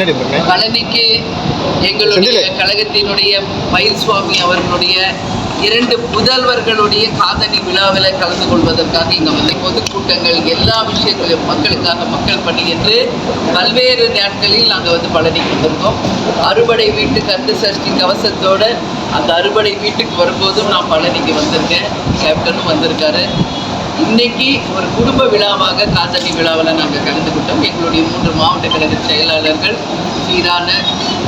இருந்திருக்கேன் பழனிக்கு எங்களுடைய. கழகத்தினுடைய மயில் சுவாமி அவர்களுடைய இரண்டு புதல்வர்களுடைய காதணி விழாவில் கலந்து கொள்வதற்காக இங்கே வந்து பொதுக்கூட்டங்கள் எல்லா விஷயங்களையும் மக்களுக்காக மக்கள் பணி என்று பல்வேறு நாட்களில் நாங்கள் வந்து பழனிக்கு வந்திருக்கோம் அறுபடை வீட்டு கந்து சஷ்டி கவசத்தோட அந்த அறுபடை வீட்டுக்கு வரும்போதும் நான் பழனிக்கு வந்திருக்கேன். கேப்டனும் வந்திருக்காரு. இன்னைக்கு ஒரு குடும்ப விழாவாக காதணி விழாவில் நாங்கள் கலந்துக்கிட்டோம். எங்களுடைய மூன்று மாவட்ட கழக செயலாளர்கள் சீரான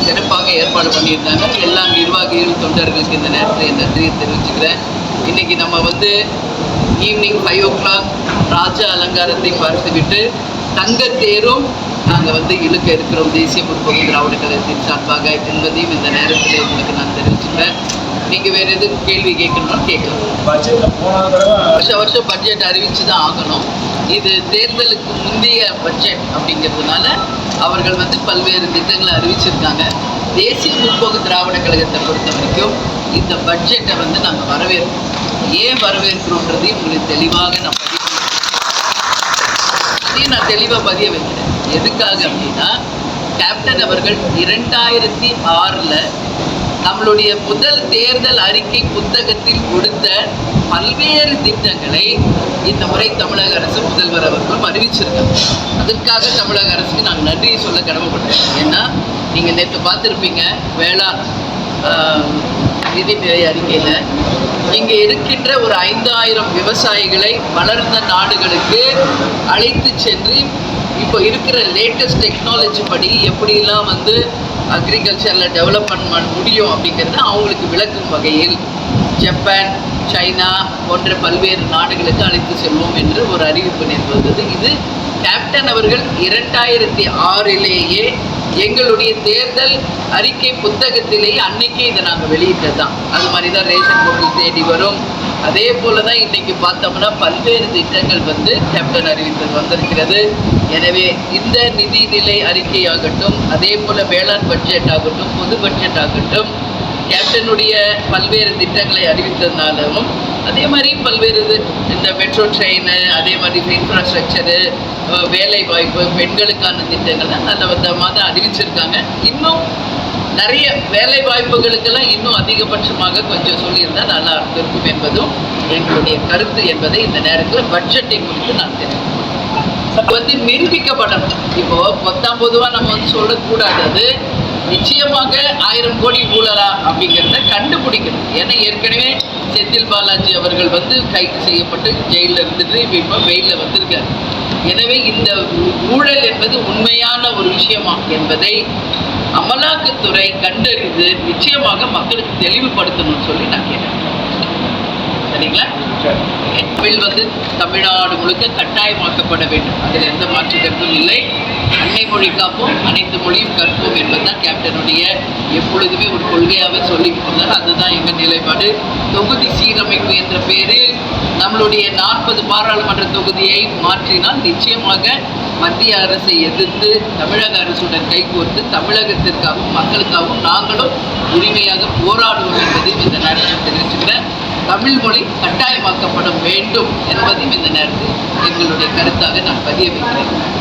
சிறப்பாக ஏற்பாடு பண்ணியிருந்தாங்க எல்லா நிர்வாகிகள் தொண்டர்களுக்கு இந்த நேரத்தில் என் நன்றியை தெரிவிச்சுக்கிறேன். இன்னைக்கு நம்ம வந்து ஈவினிங் ஃபைவ் ஓ கிளாக் ராஜா அலங்காரத்தை பார்த்துவிட்டு தங்கத்தேரும் நாங்கள் வந்து இழுக்க இருக்கிறோம். தேசிய முற்போக்கு திராவிட கழகத்தின் சார்பாக என்பதையும் இந்த நேரத்தில் உங்களுக்கு நான் தெரிவிச்சுக்கிறேன். நீங்கள் வேறு எதுவும் கேள்வி கேட்கணும்னா கேட்கலாம். வருஷம் வருஷம் பட்ஜெட் அறிவிச்சு தான் ஆகணும். இது தேர்தலுக்கு முந்தைய பட்ஜெட் அப்படிங்கிறதுனால அவர்கள் வந்து பல்வேறு திட்டங்களை அறிவிச்சிருக்காங்க. தேசிய முற்போக்கு திராவிட கழகத்தை பொறுத்த வரைக்கும் இந்த பட்ஜெட்டை வந்து நாங்கள் வரவேற்கிறோம். ஏன் வரவேற்கிறோன்றதையும் உங்களுக்கு தெளிவாக நான் பதிவு அதையும் நான் தெளிவாக பதிய வைக்கிறேன். எதுக்காக அப்படின்னா கேப்டன் அவர்கள் இரண்டாயிரத்தி ஆறில் நம்மளுடைய முதல் தேர்தல் அறிக்கை புத்தகத்தில் கொடுத்த பல்வேறு திட்டங்களை இந்த முறை தமிழக அரசு முதல்வர் அவர்களும் அறிவிச்சிருக்காங்க அதற்காக தமிழக அரசுக்கு நான் நன்றியை சொல்ல கடமைப்பட்டேன் ஏன்னா நீங்கள் நேற்று பார்த்துருப்பீங்க வேளாண் நிதிநிலை அறிக்கையில் இங்கே இருக்கின்ற ஒரு ஐந்தாயிரம் விவசாயிகளை வளர்ந்த நாடுகளுக்கு அழைத்து சென்று இப்போ இருக்கிற லேட்டஸ்ட் டெக்னாலஜி படி எப்படிலாம் வந்து அக்ரிகல்ச்சரில் டெவலப்மெண்ட் பண்ண முடியும் அப்படிங்கிறத அவங்களுக்கு விளக்கும் வகையில் ஜப்பான் சைனா போன்ற பல்வேறு நாடுகளுக்கு அழைத்து செல்வோம் என்று ஒரு அறிவிப்பு நேற்று இது கேப்டன் அவர்கள் இரண்டாயிரத்தி ஆறிலேயே எங்களுடைய தேர்தல் அறிக்கை புத்தகத்திலேயே அன்னைக்கே இதை நாங்கள் வெளியிட்டது தான். அது மாதிரி தான் ரேஷன் பொருள் தேடி வரும். அதே போல தான் இன்னைக்கு பார்த்தோம்னா பல்வேறு திட்டங்கள் வந்து கேப்டன் அறிவித்தது வந்திருக்கிறது. எனவே இந்த நிதிநிலை அறிக்கையாகட்டும் அதே போல வேளாண் பட்ஜெட் ஆகட்டும் பொது பட்ஜெட் ஆகட்டும் கேப்டனுடைய பல்வேறு திட்டங்களை அறிவித்ததுனாலும் அதே மாதிரி பல்வேறு இது இந்த மெட்ரோ ட்ரெயின் அதே மாதிரி இன்ஃப்ராஸ்ட்ரக்சரு வேலை வாய்ப்பு பெண்களுக்கான திட்டங்களை நல்ல விதமாக தான் அறிவிச்சிருக்காங்க. இன்னும் நிறைய வேலை வாய்ப்புகளுக்கெல்லாம் இன்னும் அதிகபட்சமாக கொஞ்சம் சொல்லியிருந்தால் நல்லா இருந்திருக்கும் என்பதும் எங்களுடைய கருத்து என்பதை இந்த நேரத்தில் பட்ஜெட்டை குறித்து நான் தெரிவிக்கிறேன். வந்து நிரூபிக்கப்படணும். இப்போ பத்தாம் பொதுவாக நம்ம வந்து சொல்லக்கூடாது. நிச்சயமாக ஆயிரம் கோடி ஊழலா அப்படிங்கிறத கண்டுபிடிக்கணும். ஏன்னா ஏற்கனவே செந்தில் பாலாஜி அவர்கள் வந்து கைது செய்யப்பட்டு ஜெயிலில் இருந்துட்டு இப்போ வெயிலில் வந்திருக்காரு. எனவே இந்த ஊழல் என்பது உண்மையான ஒரு விஷயமா என்பதை அமலாக்கத்துறை கண்டறிந்து நிச்சயமாக மக்களுக்கு தெளிவுபடுத்தணும்னு சொல்லி நான் கேட்டேன். சரிங்களா? தமிழ் வந்து தமிழ்நாடு முழுக்க கட்டாயமாக்கப்பட வேண்டும். அதில் எந்த மாற்று கருத்தும் இல்லை. அன்னை மொழி காப்போம் அனைத்து மொழியும் கற்போம் என்பதுதான் கேப்டனுடைய எப்பொழுதுமே ஒரு கொள்கையாகவே சொல்லிட்டு இருந்தார் அதுதான் எங்கள் நிலைப்பாடு. தொகுதி சீரமைப்பு என்ற பேரில் நம்மளுடைய நாற்பது பாராளுமன்ற தொகுதியை மாற்றினால் நிச்சயமாக மத்திய அரசை எதிர்த்து தமிழக அரசுடன் கைகோர்த்து தமிழகத்திற்காகவும் மக்களுக்காகவும் நாங்களும் உரிமையாக போராடுவோம் என்பதையும் இந்த நேரத்தில் தெரிவிச்சுக்கிறேன். தமிழ் மொழி கட்டாயமாக்கப்பட வேண்டும் என்பதையும் இந்த நேரத்தில் எங்களுடைய கருத்தாக நான் பதிய வைக்கிறேன்.